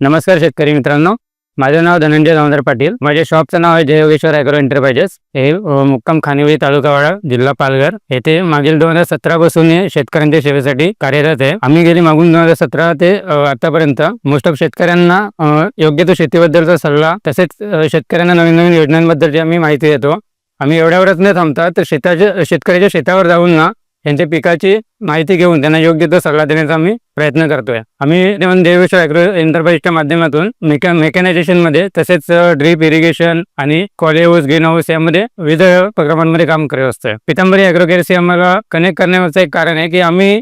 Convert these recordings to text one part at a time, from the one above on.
नमस्कार शेतकरी मित्रांनो. माझं नाव धनंजय दामोदर पाटील. माझ्या शॉपचं नाव आहे जय योगेश्वर ॲग्रो एंटरप्राइजेस हे मुक्काम खानिवळी तालुका वाडा जिल्हा पालघर. येथे मागील दोन हजार सतरा पासून शेतकऱ्यांच्या सेवेसाठी कार्यरत आहे. आम्ही गेली मागून दोन हजार सतरा ते आतापर्यंत मोस्ट ऑफ शेतकऱ्यांना योग्य तो शेतीबद्दलचा सल्ला तसेच शेतकऱ्यांना नवीन नवीन योजनांबद्दलची आम्ही माहिती देतो. आम्ही एवढ्यावरच न थांबता तर शेताच्या शेतकऱ्याच्या शेतावर जाऊन ना त्यांच्या पिकाची माहिती घेऊन त्यांना योग्य तो सल्ला देण्याचा आम्ही प्रयत्न करतोय. आम्ही देवेश्वर ॲग्रो एंटरप्राइजच्या माध्यमातून मेकॅ मेकॅनायझेशनमध्ये तसेच ड्रीप इरिगेशन आणि कॉली हाऊस ग्रीन हाऊस यामध्ये विविध उपक्रमांमध्ये काम करत असतोय. पितांबरी ॲग्रो केअरशी आम्हाला कनेक्ट करण्याचं एक कारण आहे की आम्ही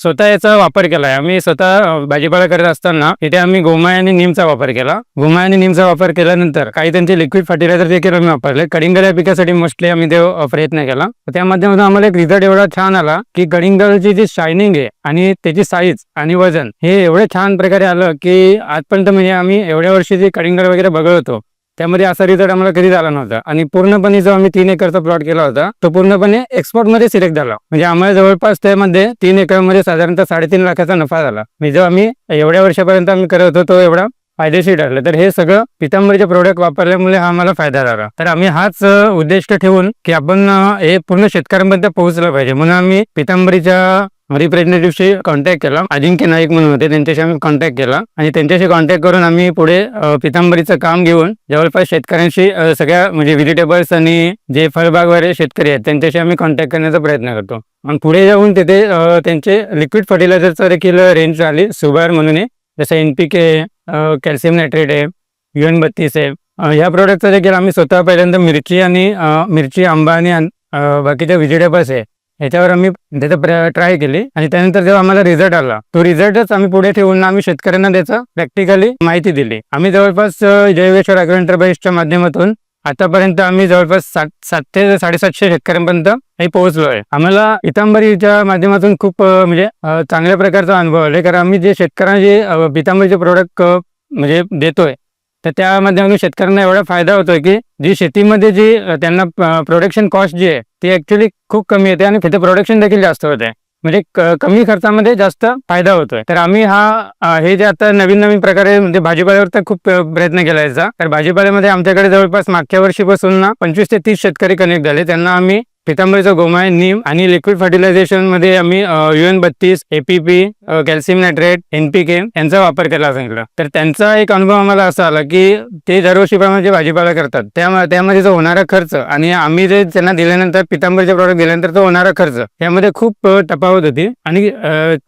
स्वतः याचा वापर केला आहे आम्ही स्वतः भाजीपाला करत असताना इथे आम्ही गोमाय आणि नीमचा वापर केला. गोमाय आणि नीमचा वापर केल्यानंतर काही त्यांचे लिक्विड फर्टिलायझर देखील आम्ही वापरले. कडिंगल या पिकासाठी मोस्टली आम्ही ते प्रयत्न केला. त्या माध्यमातून आम्हाला एक रिझल्ट एवढा छान आला की कडिंगलची जी शायनिंग आहे आणि त्याची साईज आणि वजन हे एवढे छान प्रकारे आलं की आजपर्यंत म्हणजे आम्ही एवढ्या वर्षी जे कडिंगल वगैरे बघत होतो त्यामध्ये असा रिझल्ट आम्हाला कधी झाला नव्हता. आणि पूर्णपणे जो आम्ही तीन एकरचा प्लॉट केला होता तो पूर्णपणे एक्सपोर्टमध्ये सिलेक्ट झाला. म्हणजे आम्हाला जवळपास त्यामध्ये तीन एकरमध्ये साधारणतः साडेतीन लाखाचा नफा झाला. म्हणजे जो आम्ही एवढ्या वर्षापर्यंत आम्ही करत होतो तो एवढा फायदेशीर ठरलं. तर हे सगळं पितांबरीचे प्रोडक्ट वापरल्यामुळे हा आम्हाला फायदा झाला. तर आम्ही हाच उद्दिष्ट ठेवून की आपण हे पूर्ण शेतकऱ्यांपर्यंत पोहोचलं पाहिजे. म्हणून आम्ही पितांबरीच्या रिप्रेझेंटेटिव्हशी कॉन्टॅक्ट केला. अजिंक्य नाईक म्हणून होते. त्यांच्याशी आम्ही कॉन्टॅक्ट केला. आणि त्यांच्याशी कॉन्टॅक्ट करून आम्ही पुढे पितांबरीचं काम घेऊन जवळपास शेतकऱ्यांशी सगळ्या म्हणजे व्हेजिटेबल्स आणि जे फळबाग वगैरे शेतकरी आहेत त्यांच्याशी आम्ही कॉन्टॅक्ट करण्याचा प्रयत्न करतो. आणि पुढे जाऊन तिथे त्यांचे लिक्विड फर्टिलायझरचं देखील रेंज आली सुबार म्हणून आहे. जसं N P K calcium nitrate आहे युएन एन बत्तीस आहे. ह्या प्रोडक्टचा देखील आम्ही स्वतः पहिल्यांदा मिरची आणि मिरची आंबा आणि बाकीच्या व्हेजिटेबल्स आहे. याच्यावर आम्ही त्याचं ट्राय केली. आणि त्यानंतर जेव्हा आम्हाला रिझल्ट आला तो रिझल्टच आम्ही पुढे ठेवून आम्ही शेतकऱ्यांना त्याचं प्रॅक्टिकली माहिती दिली. आम्ही जवळपास जयवेश्वर अॅग्रो एंटरप्राईजच्या माध्यमातून आतापर्यंत आम्ही जवळपास सात सात ते साडेसातशे शेतकऱ्यांपर्यंत हे पोहोचलो आहे आम्हाला पितांबरीच्या माध्यमातून खूप म्हणजे चांगल्या प्रकारचा अनुभव आला कारण आम्ही जे शेतकऱ्यांना जे पितांबरीचे प्रोडक्ट म्हणजे देतोय तर त्या माध्यमातून शेतकऱ्यांना एवढा फायदा होतोय की जी शेतीमध्ये जी त्यांना प्रोडक्शन कॉस्ट जी आहे ती ऍक्च्युली खूप कमी येते आणि तिथे प्रोडक्शन देखील जास्त होते. म्हणजे क- कमी खर्चामध्ये जास्त फायदा होतोय. तर आम्ही हा हे जे आता नवीन नवीन प्रकारे म्हणजे भाजीपाल्यावर तर खूप प्रयत्न केला याचा. तर भाजीपाल्यामध्ये आमच्याकडे जवळपास मागच्या वर्षीपासून ना पंचवीस ते तीस शेतकरी कनेक्ट झाले. त्यांना आम्ही पितांबरीचं गोमाय नीम आणि लिक्विड फर्टिलायझेशनमध्ये आम्ही यू एन बत्तीस एपीपी कॅल्शियम नायट्रेट एनपीके यांचा वापर केला सांगितलं. तर त्यांचा एक अनुभव आम्हाला असा आला की ते दरवर्षीप्रमाणे जे भाजीपाला करतात त्यामध्ये जो होणारा खर्च आणि आम्ही जे त्यांना दिल्यानंतर पितांबरीचे प्रॉडक्ट दिल्यानंतर तो होणारा खर्च यामध्ये खूप अ, तफावत होती आणि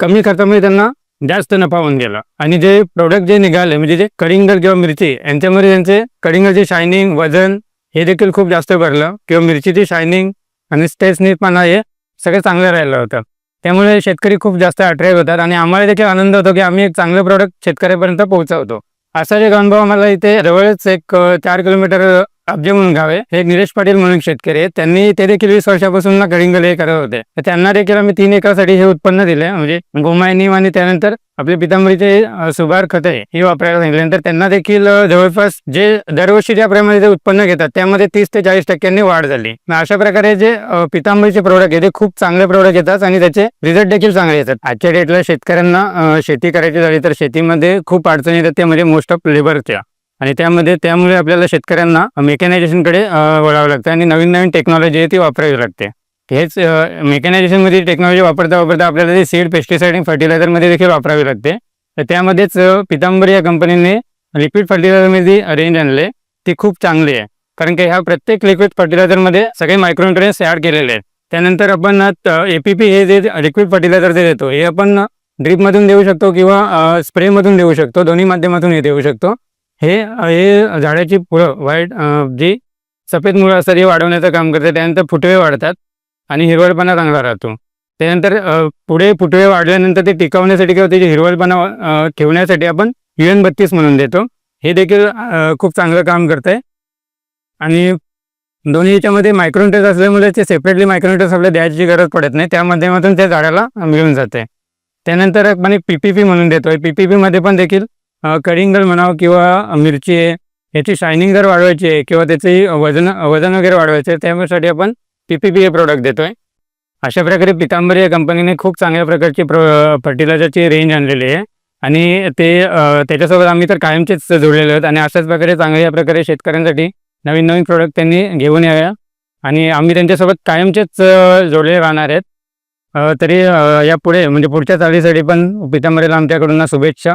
कमी खर्चामध्ये त्यांना जास्त नफा होऊन गेला. आणि जे प्रोडक्ट जे निघाले म्हणजे जे कडिंगल किंवा मिरची यांच्यामध्ये त्यांचे कडिंगलचे शायनिंग वजन हे देखील खूप जास्त भरलं. किंवा मिरचीची शायनिंग आणि स्टेसनीपणा हे सगळं चांगलं राहिलं होतं. त्यामुळे शेतकरी खूप जास्त अट्रॅक्ट होतात आणि आम्हाला देखील आनंद होतो की आम्ही एक चांगलं प्रोडक्ट शेतकऱ्यापर्यंत पोहोचवतो. असा एक अनुभव आम्हाला इथे जवळच एक चार किलोमीटर अब्जे म्हणून आहे हे निलेश पाटील म्हणून शेतकरी आहेत. त्यांनी ते देखील वीस वर्षापासून कडिंगल हे करत होते. तर त्यांना देखील आम्ही तीन एकरसाठी हे उत्पन्न दिले. म्हणजे गोमायनीम आणि त्यानंतर आपले पितांबरीचे सुभार खते हे वापरायला सांगितल्यानंतर त्यांना देखील जवळपास जे दरवर्षी ज्या प्रमाणे ते उत्पन्न घेतात त्यामध्ये तीस ते चाळीस टक्क्यांनी वाढ झाली. मग अशा प्रकारे जे पितांबरीचे प्रोडक्ट आहे ते खूप चांगले प्रोडक्ट येतात आणि त्याचे रिझल्ट देखील चांगले येतात. आजच्या डेटला शेतकऱ्यांना शेती करायची झाली तर शेतीमध्ये खूप अडचणी येतात. त्यामध्ये मोस्ट ऑफ लेबरच्या आणि त्यामध्ये त्यामुळे आपल्याला शेतकऱ्यांना मेकॅनायझेशनकडे वळावं लागतं आणि नवीन नवीन टेक्नॉलॉजी आहे ती वापरावी लागते. हेच मेकॅनायझेशनमध्ये टेक्नॉलॉजी वापरता वापरता आपल्याला ते सीड पेस्टिसाइड आणि फर्टिलायझरमध्ये देखील वापरावी लागते. तर त्यामध्येच अ, पितांबरी या कंपनीने लिक्विड फर्टिलायझरमध्ये रेंज आणले. ती खूप चांगली आहे. कारण की ह्या प्रत्येक लिक्विड फर्टिलायझरमध्ये सगळे मायक्रोन्युट्रियन्स ॲड केलेले आहेत. त्यानंतर आपण एपीपी हे जे लिक्विड फर्टिलायझर जे देतो हे आपण ड्रीपमधून देऊ शकतो किंवा स्प्रेमधून देऊ शकतो. दोन्ही माध्यमातून हे देऊ शकतो. हे हे झाडाची फुलं व्हाईट जी सफेद मुळं असतात हे वाढवण्याचं काम करते. त्यानंतर फुटवे वाढतात आणि हिरवळपणा चांगला राहतो. त्यानंतर पुढे फुटवे वाढल्यानंतर ते टिकवण्यासाठी किंवा त्याची हिरवळपणा ठेवण्यासाठी आपण युएन बत्तीस म्हणून देतो. हे देखील खूप चांगलं काम करतंय. आणि दोन्ही याच्यामध्ये मायक्रोन्युट्रेस असल्यामुळे ते सेपरेटली मायक्रोन्युट्रेस आपल्याला द्यायची गरज पडत नाही. त्या माध्यमातून त्या झाडाला मिळून जाते. त्यानंतर आपण पी पी पी म्हणून देतो पी पी पीमध्ये पण देखील कडिंगल म्हणावं किंवा मिरची आहे याची शायनिंग जर वाढवायची आहे किंवा त्याची वजन वजन वगैरे वाढवायचं आहे त्यासाठी आपण पी पी पी हे प्रोडक्ट देतोय. अशा प्रकारे पितांबरी या कंपनीने खूप चांगल्या प्रकारची प्रो फर्टिलायझरची रेंज आणलेली आहे. आणि ते त्याच्यासोबत आम्ही तर कायमचेच जोडलेले आहोत आणि अशाच प्रकारे चांगल्या प्रकारे शेतकऱ्यांसाठी नवीन नवीन प्रोडक्ट त्यांनी घेऊन याव्या. आणि आम्ही त्यांच्यासोबत कायमचेच जोडले राहणार आहेत. तरी यापुढे म्हणजे पुढच्या चालीसाठी पण पितांबरीला आमच्याकडून शुभेच्छा.